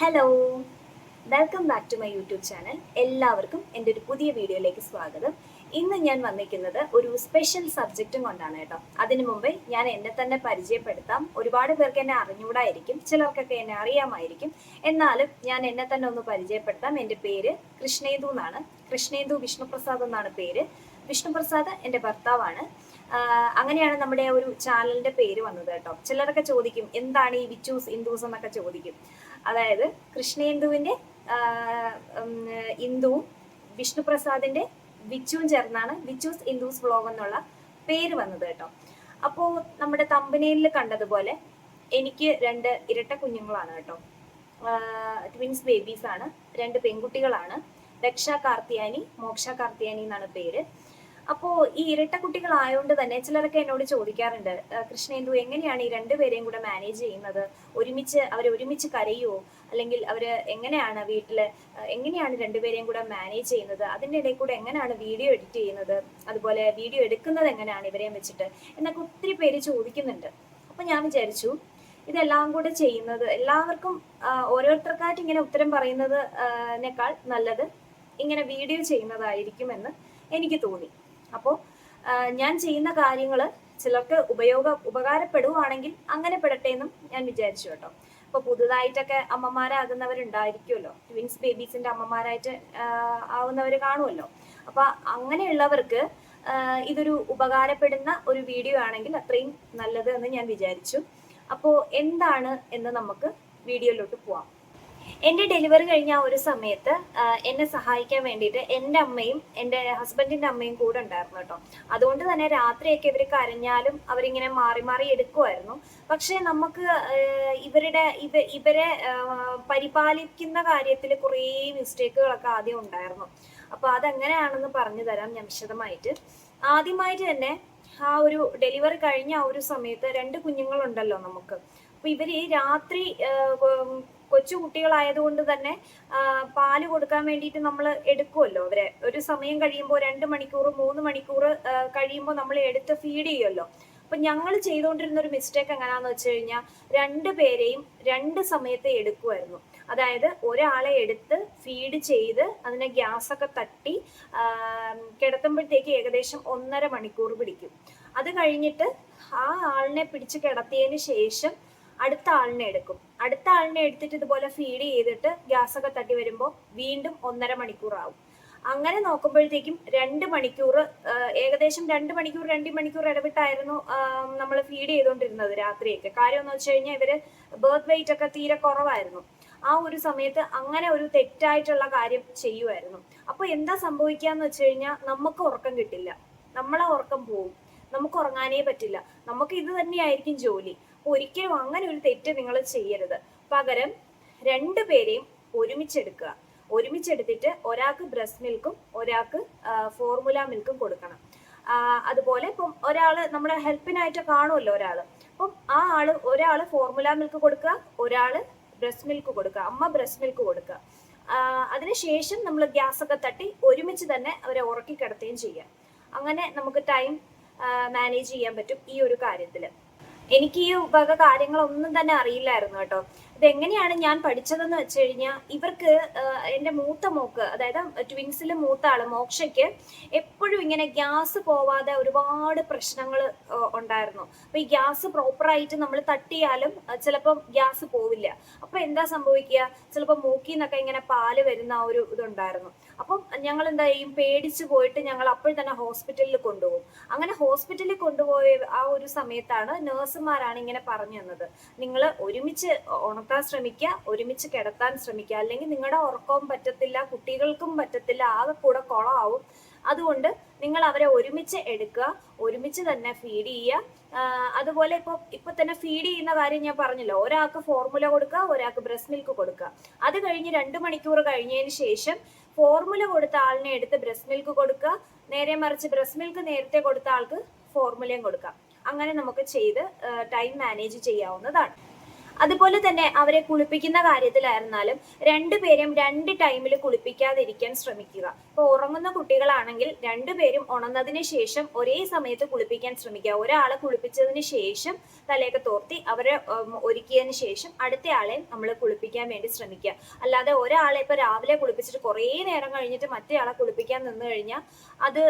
Hello welcome back to my YouTube channel എല്ലാവർക്കും എന്റെ ഒരു പുതിയ വീഡിയോയിലേക്ക് സ്വാഗതം. ഇന്ന് ഞാൻ വന്നിരിക്കുന്നത് ഒരു സ്പെഷ്യൽ സബ്ജക്റ്റും കൊണ്ടാണ് കേട്ടോ. അതിനു മുമ്പേ ഞാൻ എന്നെ തന്നെ പരിചയപ്പെടുത്താം. ഒരുപാട് പേർക്ക് എന്നെ അറിഞ്ഞുകൂടായിരിക്കും. ചിലർക്കൊക്കെ എന്നെ അറിയാമായിരിക്കും. എന്നാലും ഞാൻ എന്നെ തന്നെ ഒന്ന് പരിചയപ്പെടുത്താം. എന്റെ പേര് കൃഷ്ണേന്ദു എന്നാണ്. കൃഷ്ണേന്ദു വിഷ്ണുപ്രസാദ് എന്നാണ് പേര്. വിഷ്ണുപ്രസാദ് എന്റെ ഭർത്താവാണ്. അങ്ങനെയാണ് നമ്മുടെ ഒരു ചാനലിന്റെ പേര് വന്നത് കേട്ടോ. ചിലരൊക്കെ ചോദിക്കും എന്താണ് ഈ വിച്ചൂസ് ഇന്ദൂസ് എന്നൊക്കെ ചോദിക്കും. അതായത് കൃഷ്ണേന്ദുവിന്റെ ഹിന്ദുവും വിഷ്ണുപ്രസാദിന്റെ വിച്ചുവും ചേർന്നാണ് വിച്ചൂസ് ഇന്ദൂസ് വ്ലോഗ് എന്നുള്ള പേര് വന്നത് കേട്ടോ. അപ്പോൾ നമ്മുടെ തമ്പനയിൽ കണ്ടതുപോലെ എനിക്ക് രണ്ട് ഇരട്ട കുഞ്ഞുങ്ങളാണ് കേട്ടോ. ട്വിൻസ് ബേബീസ് ആണ് രണ്ട് പെൺകുട്ടികളാണ്. രക്ഷ കാർത്തിയാനി മോക്ഷ കാർത്തിയാനി എന്നാണ് പേര്. അപ്പോൾ ഈ ഇരട്ട കുട്ടികളായതുകൊണ്ട് തന്നെ ചിലരൊക്കെ എന്നോട് ചോദിക്കാറുണ്ട് കൃഷ്ണേന്ദു എങ്ങനെയാണ് ഈ രണ്ടുപേരെയും കൂടെ മാനേജ് ചെയ്യുന്നത്? ഒരുമിച്ച് അവർ ഒരുമിച്ച് കരയുമോ അല്ലെങ്കിൽ അവർ എങ്ങനെയാണ് വീട്ടിൽ എങ്ങനെയാണ് രണ്ടുപേരെയും കൂടെ മാനേജ് ചെയ്യുന്നത്? അതിന്റെ ഇടയിൽ കൂടെ എങ്ങനെയാണ് വീഡിയോ എഡിറ്റ് ചെയ്യുന്നത്? അതുപോലെ വീഡിയോ എടുക്കുന്നത് എങ്ങനെയാണ് ഇവരെയും വെച്ചിട്ട്? എന്നൊക്കെ ഒത്തിരി പേര് ചോദിക്കുന്നുണ്ട്. അപ്പം ഞാൻ വിചാരിച്ചു ഇതെല്ലാം കൂടെ ചെയ്യുന്നത് എല്ലാവർക്കും ഓരോരുത്തർക്കായിട്ട് ഇങ്ങനെ ഉത്തരം പറയുന്നത് പറയുന്നതിനേക്കാൾ നല്ലത് ഇങ്ങനെ വീഡിയോ ചെയ്യുന്നതായിരിക്കുമെന്ന് എനിക്ക് തോന്നി. അപ്പോൾ ഞാൻ ചെയ്യുന്ന കാര്യങ്ങൾ ചിലർക്ക് ഉപയോഗ ഉപകാരപ്പെടുവാണെങ്കിൽ അങ്ങനെ പെടട്ടെ എന്നും ഞാൻ വിചാരിച്ചു കേട്ടോ. അപ്പൊ പുതുതായിട്ടൊക്കെ അമ്മമാരാകുന്നവരുണ്ടായിരിക്കുമല്ലോ ട്വിൻസ് ബേബീസിന്റെ അമ്മമാരായിട്ട് ആവുന്നവർ കാണുമല്ലോ അപ്പൊ അങ്ങനെയുള്ളവർക്ക് ഇതൊരു ഉപകാരപ്പെടുന്ന ഒരു വീഡിയോ ആണെങ്കിൽ അത്രയും നല്ലത് എന്ന് ഞാൻ വിചാരിച്ചു. അപ്പോൾ എന്താണ് എന്ന് നമുക്ക് വീഡിയോയിലോട്ട് പോവാം. എന്റെ ഡെലിവറി കഴിഞ്ഞ ആ ഒരു സമയത്ത് എന്നെ സഹായിക്കാൻ വേണ്ടിയിട്ട് എന്റെ അമ്മയും എന്റെ ഹസ്ബൻഡിന്റെ അമ്മയും കൂടെ ഉണ്ടായിരുന്നു കേട്ടോ. അതുകൊണ്ട് തന്നെ രാത്രിയൊക്കെ ഇവർ കരഞ്ഞാലും അവരിങ്ങനെ മാറി മാറി എടുക്കുമായിരുന്നു. പക്ഷേ നമുക്ക് ഇവരുടെ ഇവ ഇവരെ പരിപാലിക്കുന്ന കാര്യത്തിൽ കുറേ മിസ്റ്റേക്കുകളൊക്കെ ആദ്യം ഉണ്ടായിരുന്നു. അപ്പോൾ അതെങ്ങനെയാണെന്ന് പറഞ്ഞു തരാം ഞാൻ വിശദമായിട്ട്. ആദ്യമായിട്ട് തന്നെ ആ ഒരു ഡെലിവറി കഴിഞ്ഞ ആ ഒരു സമയത്ത് രണ്ട് കുഞ്ഞുങ്ങളുണ്ടല്ലോ നമുക്ക്. അപ്പൊ ഇവർ രാത്രി കൊച്ചു കുട്ടികളായതുകൊണ്ട് തന്നെ പാൽ കൊടുക്കാൻ വേണ്ടിയിട്ട് നമ്മൾ എടുക്കുമല്ലോ അവരെ. ഒരു സമയം കഴിയുമ്പോൾ രണ്ട് മണിക്കൂർ മൂന്ന് മണിക്കൂർ കഴിയുമ്പോൾ നമ്മൾ എടുത്ത് ഫീഡ് ചെയ്യുമല്ലോ അപ്പൊ ഞങ്ങൾ ചെയ്തുകൊണ്ടിരുന്ന ഒരു മിസ്റ്റേക്ക് എങ്ങനെയാന്ന് വെച്ച് കഴിഞ്ഞാൽ രണ്ട് പേരെയും രണ്ട് സമയത്തെ എടുക്കുമായിരുന്നു അതായത് ഒരാളെ എടുത്ത് ഫീഡ് ചെയ്ത് അതിനെ ഗ്യാസ് ഒക്കെ തട്ടി കിടത്തുമ്പോഴത്തേക്ക് ഏകദേശം ഒന്നര മണിക്കൂർ പിടിക്കും. അത് കഴിഞ്ഞിട്ട് ആ ആളിനെ പിടിച്ച് കിടത്തിയതിന് ശേഷം അടുത്ത ആളിനെ എടുക്കും. അടുത്ത ആളിനെ എടുത്തിട്ട് ഇതുപോലെ ഫീഡ് ചെയ്തിട്ട് ഗ്യാസ് ഒക്കെ തട്ടി വരുമ്പോൾ വീണ്ടും ഒന്നര മണിക്കൂർ ആവും. അങ്ങനെ നോക്കുമ്പോഴത്തേക്കും രണ്ട് മണിക്കൂർ ഏകദേശം രണ്ട് മണിക്കൂർ രണ്ട് മണിക്കൂർ ഇടവിട്ടായിരുന്നു നമ്മൾ ഫീഡ് ചെയ്തുകൊണ്ടിരുന്നത് രാത്രിയൊക്കെ. കാര്യം എന്ന് വെച്ച് കഴിഞ്ഞാൽ ഇവർ ബേർത്ത് വെയിറ്റ് ഒക്കെ തീരെ കുറവായിരുന്നു. ആ ഒരു സമയത്ത് അങ്ങനെ ഒരു തെറ്റായിട്ടുള്ള കാര്യം ചെയ്യുമായിരുന്നു അപ്പൊ എന്താ സംഭവിക്കാന്ന് വെച്ച് കഴിഞ്ഞാൽ നമുക്ക് ഉറക്കം കിട്ടില്ല. നമ്മളെ ഉറക്കം പോവും. നമുക്ക് ഉറങ്ങാനേ പറ്റില്ല. നമുക്ക് ഇത് തന്നെയായിരിക്കും ജോലി. ഒരിക്കലും അങ്ങനെ ഒരു തെറ്റ് നിങ്ങൾ ചെയ്യരുത്. പകരം രണ്ടു പേരെയും ഒരുമിച്ചെടുക്കുക. ഒരുമിച്ചെടുത്തിട്ട് ഒരാൾക്ക് ബ്രസ്റ്റ് മിൽക്കും ഒരാൾക്ക് ഫോർമുല മിൽക്കും കൊടുക്കണം. അതുപോലെ ഇപ്പം ഒരാൾ നമ്മുടെ ഹെൽപ്പിനായിട്ട് കാണുമല്ലോ ഒരാൾ അപ്പം ആ ആൾ ഒരാൾ ഫോർമുല മിൽക്ക് കൊടുക്കുക ഒരാൾ ബ്രസ്റ്റ് മിൽക്ക് കൊടുക്കുക അമ്മ ബ്രസ്റ്റ് മിൽക്ക് കൊടുക്കുക. അതിനുശേഷം നമ്മൾ ഗ്യാസ് ഒക്കെ തട്ടി ഒരുമിച്ച് തന്നെ അവരെ ഉറക്കി കിടത്തുകയും ചെയ്യാം. അങ്ങനെ നമുക്ക് ടൈം മാനേജ് ചെയ്യാൻ പറ്റും ഈ ഒരു കാര്യത്തിൽ എനിക്ക് ഈ വക കാര്യങ്ങളൊന്നും തന്നെ അറിയില്ലായിരുന്നു കേട്ടോ. ഇതെങ്ങനെയാണ് ഞാൻ പഠിച്ചതെന്ന് വെച്ച് കഴിഞ്ഞാൽ ഇവർക്ക് എന്റെ മൂത്ത മോക്ക് അതായത് ട്വിൻസിൽ മൂത്ത ആൾ മോക്ഷയ്ക്ക് എപ്പോഴും ഇങ്ങനെ ഗ്യാസ് പോവാതെ ഒരുപാട് പ്രശ്നങ്ങൾ ഉണ്ടായിരുന്നു. അപ്പൊ ഈ ഗ്യാസ് പ്രോപ്പറായിട്ട് നമ്മൾ തട്ടിയാലും ചിലപ്പം ഗ്യാസ് പോവില്ല. അപ്പൊ എന്താ സംഭവിക്കുക? ചിലപ്പോൾ മൂക്കിൽ നിന്നൊക്കെ ഇങ്ങനെ പാൽ വരുന്ന ആ ഒരു ഇതുണ്ടായിരുന്നു. അപ്പം ഞങ്ങൾ എന്താ ചെയ്യും പേടിച്ചു പോയിട്ട് ഞങ്ങൾ അപ്പോൾ തന്നെ ഹോസ്പിറ്റലിൽ കൊണ്ടുപോകും. അങ്ങനെ ഹോസ്പിറ്റലിൽ കൊണ്ടുപോയ ആ ഒരു സമയത്താണ് നേഴ്സുമാരാണ് ഇങ്ങനെ പറഞ്ഞു തന്നത്. നിങ്ങൾ ഒരുമിച്ച് ഉണർത്താൻ ശ്രമിക്കുക ഒരുമിച്ച് കിടത്താൻ ശ്രമിക്കുക. അല്ലെങ്കിൽ നിങ്ങളുടെ ഉറക്കവും പറ്റത്തില്ല കുട്ടികൾക്കും പറ്റത്തില്ല ആകെ കൂടെ കുളമാവും അതുകൊണ്ട് നിങ്ങൾ അവരെ ഒരുമിച്ച് എടുക്കുക ഒരുമിച്ച് തന്നെ ഫീഡ് ചെയ്യുക. അതുപോലെ ഇപ്പോൾ ഇപ്പൊ തന്നെ ഫീഡ് ചെയ്യുന്ന കാര്യം ഞാൻ പറഞ്ഞല്ലോ ഒരാൾക്ക് ഫോർമുല കൊടുക്കുക ഒരാൾക്ക് ബ്രസ്റ്റ് മിൽക്ക് കൊടുക്കുക. അത് കഴിഞ്ഞ് രണ്ട് മണിക്കൂർ കഴിഞ്ഞതിന് ശേഷം ഫോർമുല കൊടുത്ത ആളിനെ എടുത്ത് ബ്രസ്റ്റ് മിൽക്ക് കൊടുക്കുക. നേരെ മറിച്ച് ബ്രസ്റ്റ് മിൽക്ക് നേരത്തെ കൊടുത്ത ആൾക്ക് ഫോർമുലയും കൊടുക്കാം അങ്ങനെ നമുക്ക് ചെയ്ത് ടൈം മാനേജ് ചെയ്യാവുന്നതാണ്. അതുപോലെ തന്നെ അവരെ കുളിപ്പിക്കുന്ന കാര്യത്തിലായിരുന്നാലും രണ്ടുപേരും രണ്ട് ടൈമിൽ കുളിപ്പിക്കാതിരിക്കാൻ ശ്രമിക്കുക. ഇപ്പോൾ ഉറങ്ങുന്ന കുട്ടികളാണെങ്കിൽ രണ്ടുപേരും ഉണർന്നതിന് ശേഷം ഒരേ സമയത്ത് കുളിപ്പിക്കാൻ ശ്രമിക്കുക. ഒരാളെ കുളിപ്പിച്ചതിന് ശേഷം തലയൊക്കെ തോർത്തി അവരെ ഒരുക്കിയതിന് ശേഷം അടുത്ത ആളെ നമ്മൾ കുളിപ്പിക്കാൻ വേണ്ടി ശ്രമിക്കുക. അല്ലാതെ ഒരാളെ ഇപ്പൊ രാവിലെ കുളിപ്പിച്ചിട്ട് കുറേ നേരം കഴിഞ്ഞിട്ട് മറ്റേ ആളെ കുളിപ്പിക്കാൻ നിന്ന് കഴിഞ്ഞാൽ അത്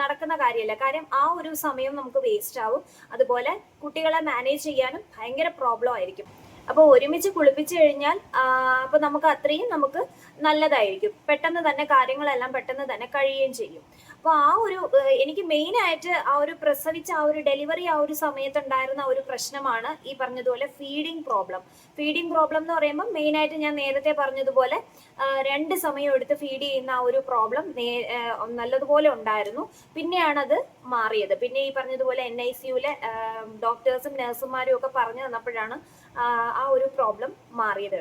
നടക്കുന്ന കാര്യമല്ല. കാര്യം ആ ഒരു സമയം നമുക്ക് വേസ്റ്റ് ആവും. അതുപോലെ കുട്ടികളെ മാനേജ് ചെയ്യാനും ഭയങ്കര പ്രോബ്ലം ആയിരിക്കും. അപ്പോൾ ഒരുമിച്ച് കുളിപ്പിച്ചു കഴിഞ്ഞാൽ അപ്പോൾ നമുക്ക് അത്രയും നമുക്ക് നല്ലതായിരിക്കും. പെട്ടെന്ന് തന്നെ കാര്യങ്ങളെല്ലാം പെട്ടെന്ന് തന്നെ കഴിയുകയും ചെയ്യും. അപ്പോൾ ആ ഒരു എനിക്ക് മെയിൻ ആയിട്ട് ആ ഒരു പ്രസവിച്ച ആ ഒരു ഡെലിവറി ആ ഒരു സമയത്ത് ഉണ്ടായിരുന്ന ഒരു പ്രശ്നമാണ് ഈ പറഞ്ഞതുപോലെ ഫീഡിങ് പ്രോബ്ലം ഫീഡിങ് പ്രോബ്ലം എന്ന് പറയുമ്പോൾ മെയിൻ ആയിട്ട് ഞാൻ നേരത്തെ പറഞ്ഞതുപോലെ രണ്ട് സമയം എടുത്ത് ഫീഡ് ചെയ്യുന്ന ആ ഒരു പ്രോബ്ലം നല്ലതുപോലെ ഉണ്ടായിരുന്നു. പിന്നെയാണ് അത് മാറിയത്. പിന്നെ ഈ പറഞ്ഞതുപോലെ എൻ ഐ സിയുലെ ഡോക്ടേഴ്സും നഴ്സുമാരും ഒക്കെ പറഞ്ഞു തന്നപ്പോഴാണ് ആ ഒരു പ്രോബ്ലം മാറിയത്.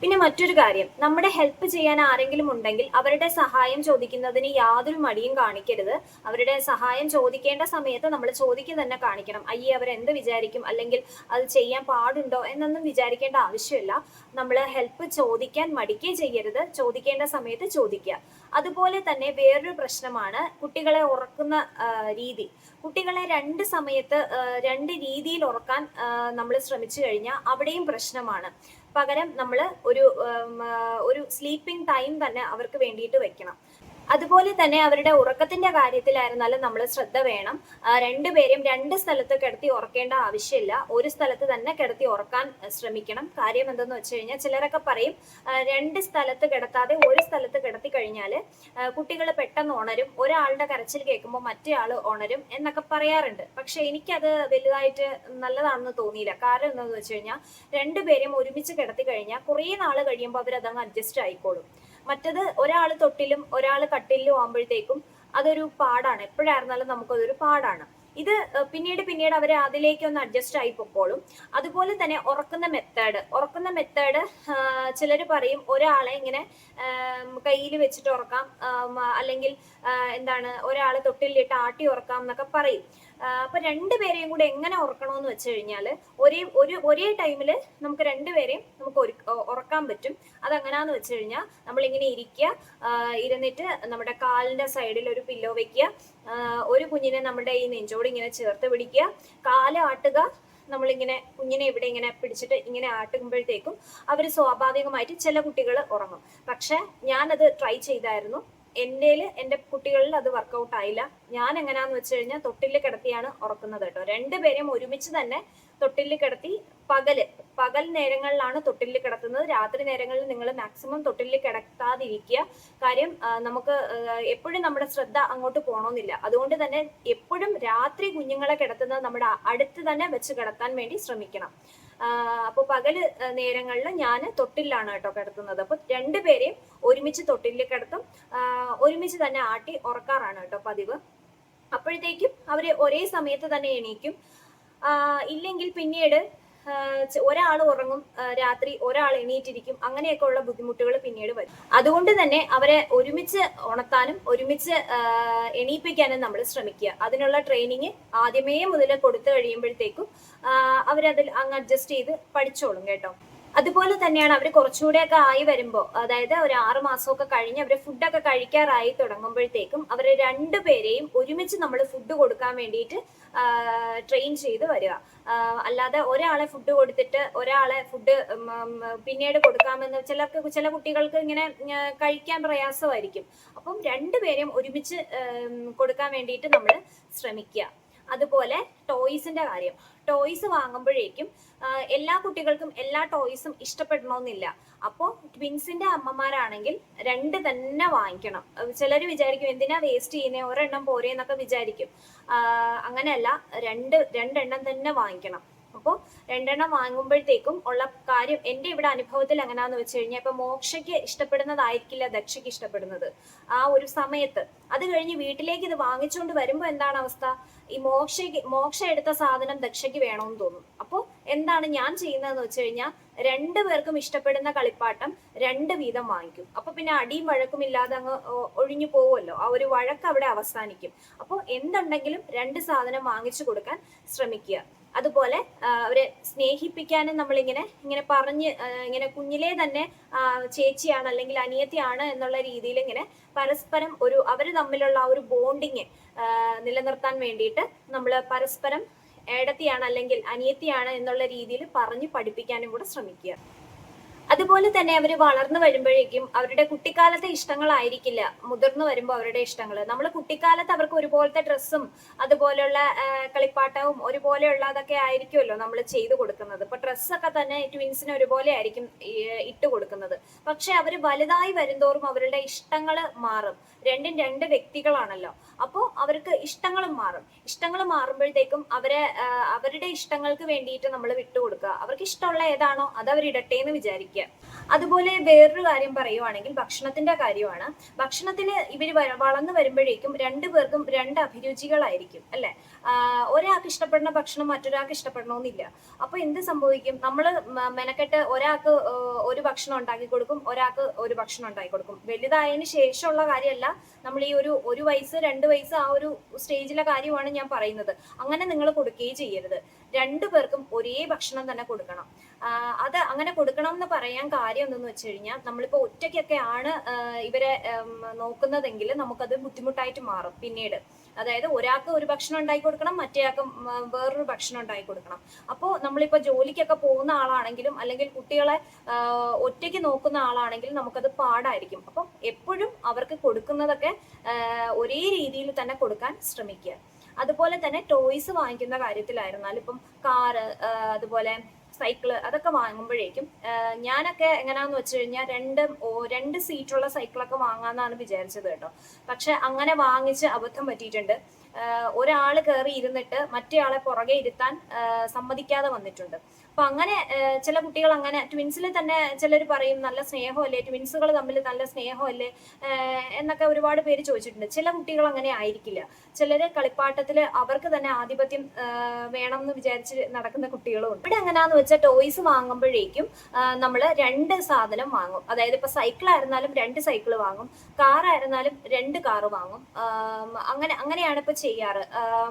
പിന്നെ മറ്റൊരു കാര്യം നമ്മുടെ ഹെൽപ്പ് ചെയ്യാൻ ആരെങ്കിലും ഉണ്ടെങ്കിൽ അവരുടെ സഹായം ചോദിക്കുന്നതിന് യാതൊരു മടിയും കാണിക്കരുത്. അവരുടെ സഹായം ചോദിക്കേണ്ട സമയത്ത് നമ്മൾ ചോദിക്കുക തന്നെ കാണിക്കണം. അയ്യേ അവരെന്ത് വിചാരിക്കും? അല്ലെങ്കിൽ അത് ചെയ്യാൻ പാടുണ്ടോ എന്നൊന്നും വിചാരിക്കേണ്ട ആവശ്യമില്ല. നമ്മൾ ഹെൽപ്പ് ചോദിക്കാൻ മടിക്കേ ചെയ്യരുത്. ചോദിക്കേണ്ട സമയത്ത് ചോദിക്കുക. അതുപോലെ തന്നെ വേറൊരു പ്രശ്നമാണ് കുട്ടികളെ ഉറക്കുന്ന രീതി. കുട്ടികളെ രണ്ട് സമയത്ത് രണ്ട് രീതിയിൽ ഉറക്കാൻ നമ്മൾ ശ്രമിച്ചു കഴിഞ്ഞാൽ അവിടെയും പ്രശ്നമാണ്. പകരം നമ്മൾ ഒരു ഒരു സ്ലീപ്പിംഗ് ടൈം തന്നെ അവർക്ക് വേണ്ടിയിട്ട് വെക്കണം. അതുപോലെ തന്നെ അവരുടെ ഉറക്കത്തിന്റെ കാര്യത്തിലായിരുന്നാലും നമ്മൾ ശ്രദ്ധ വേണം. ആ, രണ്ടുപേരും രണ്ട് സ്ഥലത്ത് കിടത്തി ഉറക്കേണ്ട ആവശ്യമില്ല. ഒരു സ്ഥലത്ത് തന്നെ കിടത്തി ഉറക്കാൻ ശ്രമിക്കണം. കാര്യം എന്തെന്ന് വെച്ച് കഴിഞ്ഞാൽ ചിലരൊക്കെ പറയും രണ്ട് സ്ഥലത്ത് കിടത്താതെ ഒരു സ്ഥലത്ത് കിടത്തി കഴിഞ്ഞാൽ കുട്ടികൾ പെട്ടെന്ന് ഉണരും. ഒരാളുടെ കരച്ചിൽ കേൾക്കുമ്പോൾ മറ്റേ ആൾ ഉണരും എന്നൊക്കെ പറയാറുണ്ട്. പക്ഷെ എനിക്കത് വലുതായിട്ട് നല്ലതാണെന്ന് തോന്നിയില്ല. കാരണം എന്താണെന്ന് വെച്ച് കഴിഞ്ഞാൽ രണ്ടുപേരും ഒരുമിച്ച് കിടത്തി കഴിഞ്ഞാൽ കുറേ നാൾ കഴിയുമ്പോൾ അവരതങ്ങ് അഡ്ജസ്റ്റ് ആയിക്കോളും. മറ്റത് ഒരാൾ തൊട്ടിലും ഒരാൾ കട്ടിലും ആകുമ്പോഴത്തേക്കും അതൊരു പാടാണ്. എപ്പോഴായിരുന്നാലും നമുക്കതൊരു പാടാണ്. ഇത് പിന്നീട് പിന്നീട് അവർ അതിലേക്ക് ഒന്ന് അഡ്ജസ്റ്റ് ആയി പൊക്കോളും. അതുപോലെ തന്നെ ഉറക്കുന്ന മെത്തേഡ് ഉറക്കുന്ന മെത്തേഡ് ചിലർ പറയും ഒരാളെ ഇങ്ങനെ കയ്യിൽ വെച്ചിട്ട് ഉറക്കാം അല്ലെങ്കിൽ എന്താണ് ഒരാളെ തൊട്ടിലിട്ട് ആട്ടി ഉറക്കാം എന്നൊക്കെ പറയും. ആ, അപ്പൊ രണ്ടുപേരെയും കൂടെ എങ്ങനെ ഉറക്കണമെന്ന് വെച്ച് കഴിഞ്ഞാൽ ഒരേ ഒരു ഒരേ ടൈമിൽ നമുക്ക് രണ്ടുപേരെയും നമുക്ക് ഉറക്കാൻ പറ്റും. അതെങ്ങനാന്ന് വെച്ച് കഴിഞ്ഞാൽ നമ്മളിങ്ങനെ ഇരിക്കുക ഇരുന്നിട്ട് നമ്മുടെ കാലിന്റെ സൈഡിൽ ഒരു പില്ലോ വെക്കുക ഒരു കുഞ്ഞിനെ നമ്മുടെ ഈ നെഞ്ചോട് ഇങ്ങനെ ചേർത്ത് പിടിക്കുക കാൽ ആട്ടുക നമ്മളിങ്ങനെ കുഞ്ഞിനെ ഇവിടെ ഇങ്ങനെ പിടിച്ചിട്ട് ഇങ്ങനെ ആട്ടുമ്പോഴത്തേക്കും അവർ സ്വാഭാവികമായിട്ട് ചില കുട്ടികൾ ഉറങ്ങും. പക്ഷെ ഞാനത് ട്രൈ ചെയ്തായിരുന്നു. എന്റെ എന്റെ കുട്ടികളിൽ അത് വർക്കൗട്ട് ആയില്ല. ഞാൻ എങ്ങനെയാന്ന് വെച്ച് കഴിഞ്ഞാൽ തൊട്ടിൽ കിടത്തിയാണ് ഉറക്കുന്നത് കേട്ടോ. രണ്ടുപേരെയും ഒരുമിച്ച് തന്നെ തൊട്ടിൽ കിടത്തി പകൽ പകൽ നേരങ്ങളിലാണ് തൊട്ടിൽ കിടത്തുന്നത്. രാത്രി നേരങ്ങളിൽ നിങ്ങൾ മാക്സിമം തൊട്ടിൽ കിടത്താതിരിക്കുക. കാര്യം നമുക്ക് എപ്പോഴും നമ്മുടെ ശ്രദ്ധ അങ്ങോട്ട് പോകണമെന്നില്ല അതുകൊണ്ട് തന്നെ എപ്പോഴും രാത്രി കുഞ്ഞുങ്ങളെ കിടത്തുന്നത് നമ്മുടെ അടുത്ത് തന്നെ വെച്ച് കിടത്താൻ വേണ്ടി ശ്രമിക്കണം. അപ്പോൾ പകൽ നേരങ്ങളിൽ ഞാൻ തൊട്ടിലാണ് കേട്ടോ കിടത്തുന്നത്. അപ്പോൾ രണ്ടുപേരെയും ഒരുമിച്ച് തൊട്ടിലിൽ കിടത്തും. ഒരുമിച്ച് തന്നെ ആട്ടി ഉറക്കാറാണ് കേട്ടോ പതിവ്. അപ്പോഴത്തേക്കും അവർ ഒരേ സമയത്ത് തന്നെ എണീക്കും. ഇല്ലെങ്കിൽ പിന്നീട് ഒരാൾ ഉറങ്ങും രാത്രി ഒരാൾ എണീറ്റിരിക്കും അങ്ങനെയൊക്കെ ഉള്ള ബുദ്ധിമുട്ടുകൾ പിന്നീട് വരും. അതുകൊണ്ട് തന്നെ അവരെ ഒരുമിച്ച് ഉണർത്താനും ഒരുമിച്ച് എണീപ്പിക്കാനും നമ്മൾ ശ്രമിക്കുക. അതിനുള്ള ട്രെയിനിങ് ആദ്യമേ മുതൽ കൊടുത്തു കഴിയുമ്പോഴത്തേക്കും അവരതിൽ അങ്ങ് അഡ്ജസ്റ്റ് ചെയ്ത് പഠിച്ചോളും കേട്ടോ. അതുപോലെ തന്നെയാണ് അവർ കുറച്ചുകൂടെയൊക്കെ ആയി വരുമ്പോൾ അതായത് ഒരു ആറ് മാസമൊക്കെ കഴിഞ്ഞ് അവർ ഫുഡൊക്കെ കഴിക്കാറായി തുടങ്ങുമ്പോഴത്തേക്കും അവർ രണ്ടുപേരെയും ഒരുമിച്ച് നമ്മൾ ഫുഡ് കൊടുക്കാൻ വേണ്ടിയിട്ട് ട്രെയിൻ ചെയ്ത് വരിക. അല്ലാതെ ഒരാളെ ഫുഡ് കൊടുത്തിട്ട് ഒരാളെ ഫുഡ് പിന്നീട് കൊടുക്കാമെന്ന് ചിലർക്ക് ചില കുട്ടികൾക്ക് ഇങ്ങനെ കഴിക്കാൻ പ്രയാസമായിരിക്കും. അപ്പം രണ്ടുപേരെയും ഒരുമിച്ച് കൊടുക്കാൻ വേണ്ടിയിട്ട് നമ്മൾ ശ്രമിക്കുക. അതുപോലെ ടോയ്സിന്റെ കാര്യം. ടോയ്സ് വാങ്ങുമ്പോഴേക്കും എല്ലാ കുട്ടികൾക്കും എല്ലാ ടോയ്സും ഇഷ്ടപ്പെടണമെന്നില്ല അപ്പോൾ ട്വിൻസിന്റെ അമ്മമാരാണെങ്കിൽ രണ്ട് തന്നെ വാങ്ങിക്കണം. ചിലർ വിചാരിക്കും എന്തിനാ വേസ്റ്റ് ചെയ്യുന്നേ? ഒരെണ്ണം പോരെ എന്നൊക്കെ വിചാരിക്കും അങ്ങനെയല്ല രണ്ട് രണ്ടെണ്ണം തന്നെ വാങ്ങിക്കണം. അപ്പോൾ രണ്ടെണ്ണം വാങ്ങുമ്പോഴത്തേക്കും ഉള്ള കാര്യം എന്റെ ഇവിടെ അനുഭവത്തിൽ എങ്ങനെയാന്ന് വെച്ച് കഴിഞ്ഞാൽ ഇപ്പൊ മോക്ഷയ്ക്ക് ഇഷ്ടപ്പെടുന്നതായിരിക്കില്ല ദക്ഷയ്ക്ക് ഇഷ്ടപ്പെടുന്നത്. ആ ഒരു സമയത്ത് അത് കഴിഞ്ഞ് വീട്ടിലേക്ക് ഇത് വാങ്ങിച്ചുകൊണ്ട് വരുമ്പോൾ എന്താണ് അവസ്ഥ? ഈ മോക്ഷയ്ക്ക് മോക്ഷ എടുത്ത സാധനം ദക്ഷയ്ക്ക് വേണമെന്ന് തോന്നും. അപ്പോൾ എന്താണ് ഞാൻ ചെയ്യുന്നതെന്ന് വെച്ച് കഴിഞ്ഞാൽ രണ്ടു പേർക്കും ഇഷ്ടപ്പെടുന്ന കളിപ്പാട്ടം രണ്ട് വീതം വാങ്ങിക്കും. അപ്പൊ പിന്നെ അടിയും വഴക്കും ഇല്ലാതെ അങ്ങ് ഒഴിഞ്ഞു പോവുമല്ലോ. ആ ഒരു വഴക്ക് അവിടെ അവസാനിക്കും. അപ്പോൾ എന്തുണ്ടെങ്കിലും രണ്ട് സാധനം വാങ്ങിച്ചു കൊടുക്കാൻ ശ്രമിക്കുക. അതുപോലെ അവരെ സ്നേഹിപ്പിക്കാനും നമ്മളിങ്ങനെ ഇങ്ങനെ പറഞ്ഞ് ഇങ്ങനെ കുഞ്ഞിലേ തന്നെ ചേച്ചിയാണ് അല്ലെങ്കിൽ അനിയത്തിയാണ് എന്നുള്ള രീതിയിൽ ഇങ്ങനെ പരസ്പരം ഒരു അവർ തമ്മിലുള്ള ആ ഒരു ബോണ്ടിങ് നിലനിർത്താൻ വേണ്ടിയിട്ട് നമ്മൾ പരസ്പരം ഏടത്തിയാണ് അല്ലെങ്കിൽ അനിയത്തിയാണ് എന്നുള്ള രീതിയിൽ പറഞ്ഞ് പഠിപ്പിക്കാനും കൂടെ ശ്രമിക്കുക. അതുപോലെ തന്നെ അവർ വളർന്നു വരുമ്പോഴേക്കും അവരുടെ കുട്ടിക്കാലത്തെ ഇഷ്ടങ്ങളായിരിക്കില്ല. മുതിർന്നു വരുമ്പോൾ അവരുടെ ഇഷ്ടങ്ങൾ നമ്മൾ കുട്ടിക്കാലത്ത് അവർക്ക് ഒരുപോലത്തെ ഡ്രസ്സും അതുപോലെയുള്ള കളിപ്പാട്ടവും കളിപ്പാട്ടവും ഒരുപോലെയുള്ളതൊക്കെ ആയിരിക്കുമല്ലോ നമ്മൾ ചെയ്തു കൊടുക്കുന്നത്. ഇപ്പൊ ഡ്രസ്സൊക്കെ തന്നെ ട്വിൻസിന് ഒരുപോലെ ആയിരിക്കും ഇട്ട് കൊടുക്കുന്നത്. പക്ഷെ അവർ വലുതായി വരുന്തോറും അവരുടെ ഇഷ്ടങ്ങൾ മാറും. രണ്ടും രണ്ട് വ്യക്തികളാണല്ലോ. അപ്പോൾ അവർക്ക് ഇഷ്ടങ്ങളും മാറും. ഇഷ്ടങ്ങൾ മാറുമ്പോഴത്തേക്കും അവരെ അവരുടെ ഇഷ്ടങ്ങൾക്ക് വേണ്ടിയിട്ട് നമ്മൾ വിട്ടുകൊടുക്കുക. അവർക്ക് ഇഷ്ടമുള്ള ഏതാണോ അത് അവരിടട്ടെ എന്ന് വിചാരിക്കുക. അതുപോലെ വേറൊരു കാര്യം പറയുവാണെങ്കിൽ ഭക്ഷണത്തിന്റെ കാര്യമാണ്. ഭക്ഷണത്തിൽ ഇവർ വളർന്നു വരുമ്പോഴേക്കും രണ്ടു പേർക്കും രണ്ട് അഭിരുചികളായിരിക്കും അല്ലെ? ഒരാൾക്ക് ഇഷ്ടപ്പെടുന്ന ഭക്ഷണം മറ്റൊരാൾക്ക് ഇഷ്ടപ്പെടണമെന്നില്ല. അപ്പൊ എന്ത് സംഭവിക്കും? നമ്മൾ മെനക്കെട്ട് ഒരാൾക്ക് ഒരു ഭക്ഷണം ഉണ്ടാക്കി കൊടുക്കും ഒരാൾക്ക് ഒരു ഭക്ഷണം ഉണ്ടാക്കി കൊടുക്കും. വലുതായതിനു ശേഷമുള്ള കാര്യമല്ല നമ്മൾ ഈ ഒരു ഒരു വയസ്സ് രണ്ട് വയസ്സ് ആ ഒരു സ്റ്റേജിലെ കാര്യമാണ് ഞാൻ പറയുന്നത്. അങ്ങനെ നിങ്ങൾ കൊടുക്കുകയും ചെയ്യരുത്. രണ്ടു പേർക്കും ഒരേ ഭക്ഷണം തന്നെ കൊടുക്കണം. അത് അങ്ങനെ കൊടുക്കണം എന്ന് പറയാൻ കാര്യം എന്തെന്ന് വെച്ച് കഴിഞ്ഞാൽ നമ്മളിപ്പോൾ ഒറ്റയ്ക്കൊക്കെ ആണ് ഇവരെ നോക്കുന്നതെങ്കിൽ നമുക്കത് ബുദ്ധിമുട്ടായിട്ട് മാറും പിന്നീട്. അതായത് ഒരാൾക്ക് ഒരു ഭക്ഷണം ഉണ്ടാക്കി കൊടുക്കണം മറ്റേയാൾക്ക് വേറൊരു ഭക്ഷണം ഉണ്ടാക്കി കൊടുക്കണം. അപ്പോൾ നമ്മളിപ്പോൾ ജോലിക്കൊക്കെ പോകുന്ന ആളാണെങ്കിലും അല്ലെങ്കിൽ കുട്ടികളെ ഒറ്റയ്ക്ക് നോക്കുന്ന ആളാണെങ്കിലും നമുക്കത് പാടായിരിക്കും. അപ്പം എപ്പോഴും അവർക്ക് കൊടുക്കുന്നതൊക്കെ ഒരേ രീതിയിൽ തന്നെ കൊടുക്കാൻ ശ്രമിക്കുക. അതുപോലെ തന്നെ ടോയ്സ് വാങ്ങിക്കുന്ന കാര്യത്തിലായിരുന്നാലും ഇപ്പം കാറ് അതുപോലെ സൈക്കിൾ അതൊക്കെ വാങ്ങുമ്പോഴേക്കും ഞാനൊക്കെ എങ്ങനെയാന്ന് വെച്ച് കഴിഞ്ഞാൽ രണ്ട് രണ്ട് സീറ്റുള്ള സൈക്കിളൊക്കെ വാങ്ങാന്നാണ് വിചാരിച്ചത് കേട്ടോ. പക്ഷെ അങ്ങനെ വാങ്ങിച്ച് അബദ്ധം പറ്റിയിട്ടുണ്ട്. ഒരാൾ കയറി ഇരുന്നിട്ട് മറ്റേയാളെ പുറകെ ഇരുത്താൻ സമ്മതിക്കാതെ വന്നിട്ടുണ്ട്. അപ്പൊ അങ്ങനെ ചില കുട്ടികൾ അങ്ങനെ ട്വിൻസിൽ തന്നെ ചിലർ പറയും നല്ല സ്നേഹമല്ലേ? ട്വിൻസുകൾ തമ്മിൽ നല്ല സ്നേഹമല്ലേ? എന്നൊക്കെ ഒരുപാട് പേര് ചോദിച്ചിട്ടുണ്ട്. ചില കുട്ടികൾ അങ്ങനെ ആയിരിക്കില്ല. ചിലര് കളിപ്പാട്ടത്തിൽ അവർക്ക് തന്നെ ആധിപത്യം വേണം എന്ന് വിചാരിച്ച് നടക്കുന്ന കുട്ടികളും ഉണ്ട്. ഇവിടെ എങ്ങനെയാന്ന് വെച്ചാൽ ടോയ്സ് വാങ്ങുമ്പോഴേക്കും നമ്മൾ രണ്ട് സാധനം വാങ്ങും. അതായത് ഇപ്പൊ സൈക്കിൾ ആയിരുന്നാലും രണ്ട് സൈക്കിൾ വാങ്ങും. കാർ ആയിരുന്നാലും രണ്ട് കാറ് വാങ്ങും. അങ്ങനെ അങ്ങനെയാണ് ഇപ്പൊ ചെയ്യാറ്.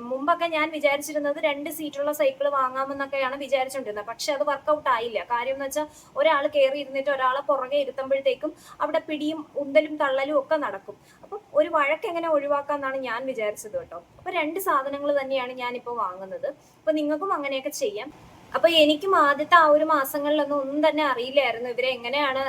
മുമ്പൊക്കെ ഞാൻ വിചാരിച്ചിരുന്നത് രണ്ട് സീറ്റുള്ള സൈക്കിൾ വാങ്ങാമെന്നൊക്കെയാണ് വിചാരിച്ചുകൊണ്ടിരുന്നത് പക്ഷെ അത് വർക്കൗട്ട് ആയില്ല കാര്യം എന്ന് വെച്ചാൽ ഒരാൾ കയറി ഇരുന്നിട്ട് ഒരാളെ പുറകെ ഇരുത്തുമ്പോഴത്തേക്കും അവിടെ പിടിയും ഉന്തലും തള്ളലും ഒക്കെ നടക്കും. അപ്പം ഒരു വഴക്ക് എങ്ങനെ ഒഴിവാക്കാന്നാണ് ഞാൻ വിചാരിച്ചത് കേട്ടോ. അപ്പൊ രണ്ട് സാധനങ്ങൾ തന്നെയാണ് ഞാൻ ഇപ്പോൾ വാങ്ങുന്നത്. അപ്പൊ നിങ്ങൾക്കും അങ്ങനെയൊക്കെ ചെയ്യാം. അപ്പൊ എനിക്കും ആദ്യത്തെ ആ ഒരു മാസങ്ങളിലൊന്നും ഒന്നും തന്നെ അറിയില്ലായിരുന്നു. ഇവരെ എങ്ങനെയാണ്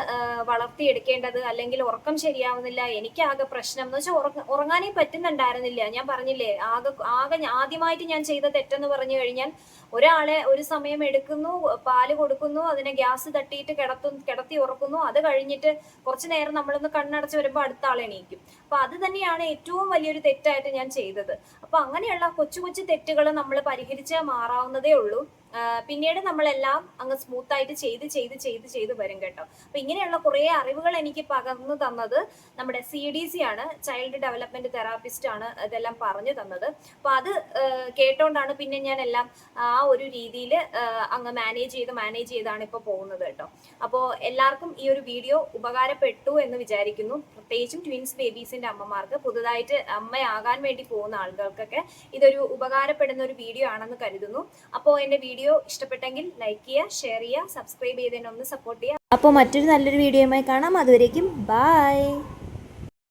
വളർത്തിയെടുക്കേണ്ടത്? അല്ലെങ്കിൽ ഉറക്കം ശരിയാവുന്നില്ല. എനിക്ക് ആകെ പ്രശ്നം എന്ന് വെച്ചാൽ ഉറങ്ങ ഉറങ്ങാനേ പറ്റുന്നുണ്ടായിരുന്നില്ല. ഞാൻ പറഞ്ഞില്ലേ ആകെ ആകെ ആദ്യമായിട്ട് ഞാൻ ചെയ്ത തെറ്റെന്ന് പറഞ്ഞു കഴിഞ്ഞാൽ ഒരാളെ ഒരു സമയം എടുക്കുന്നു പാൽ കൊടുക്കുന്നു അതിനെ ഗ്യാസ് തട്ടിയിട്ട് കിടത്തു കിടത്തി ഉറക്കുന്നു. അത് കഴിഞ്ഞിട്ട് കുറച്ചു നേരം നമ്മളൊന്ന് കണ്ണടച്ച് വരുമ്പോൾ അടുത്ത ആളെ എണീക്കും. അപ്പൊ അത് തന്നെയാണ് ഏറ്റവും വലിയൊരു തെറ്റായിട്ട് ഞാൻ ചെയ്തത്. അപ്പൊ അങ്ങനെയുള്ള കൊച്ചു കൊച്ചു തെറ്റുകൾ നമ്മൾ പരിഹരിച്ചാൽ മാറാവുന്നതേ ഉള്ളൂ. പിന്നീട് നമ്മളെല്ലാം അങ്ങ് സ്മൂത്ത് ആയിട്ട് ചെയ്ത് ചെയ്ത് ചെയ്ത് ചെയ്ത് വരും കേട്ടോ. അപ്പൊ ഇങ്ങനെയുള്ള കുറേ അറിവുകൾ എനിക്ക് പകർന്നു തന്നത് നമ്മുടെ സി ഡി സി ആണ്. ചൈൽഡ് ഡെവലപ്മെന്റ് തെറാപ്പിസ്റ്റ് ആണ് ഇതെല്ലാം പറഞ്ഞു തന്നത്. അപ്പൊ അത് കേട്ടോണ്ടാണ് പിന്നെ ഞാൻ എല്ലാം ആ ഒരു രീതിയിൽ അങ്ങ് മാനേജ് ചെയ്ത് മാനേജ് ചെയ്താണ് ഇപ്പൊ പോകുന്നത് കേട്ടോ. അപ്പോ എല്ലാവർക്കും ഈ ഒരു വീഡിയോ ഉപകാരപ്പെട്ടു എന്ന് വിചാരിക്കുന്നു. പ്രത്യേകിച്ചും ട്വിൻസ് ബേബീസിന്റെ അമ്മമാർക്ക് പുതുതായിട്ട് അമ്മയാകാൻ വേണ്ടി പോകുന്ന ആളുകൾക്കൊക്കെ ഇതൊരു ഉപകാരപ്പെടുന്ന ഒരു വീഡിയോ ആണെന്ന് കരുതുന്നു. അപ്പോൾ എന്റെ വീഡിയോ ഇഷ്ടപ്പെട്ടെങ്കിൽ ലൈക്ക് ചെയ്യുക ഷെയർ ചെയ്യുക സബ്സ്ക്രൈബ് ചെയ്തതിനൊന്ന് സപ്പോർട്ട് ചെയ്യുക. അപ്പോൾ മറ്റൊരു നല്ലൊരു വീഡിയോയുമായി കാണാം. അതുവരേക്കും ബായ്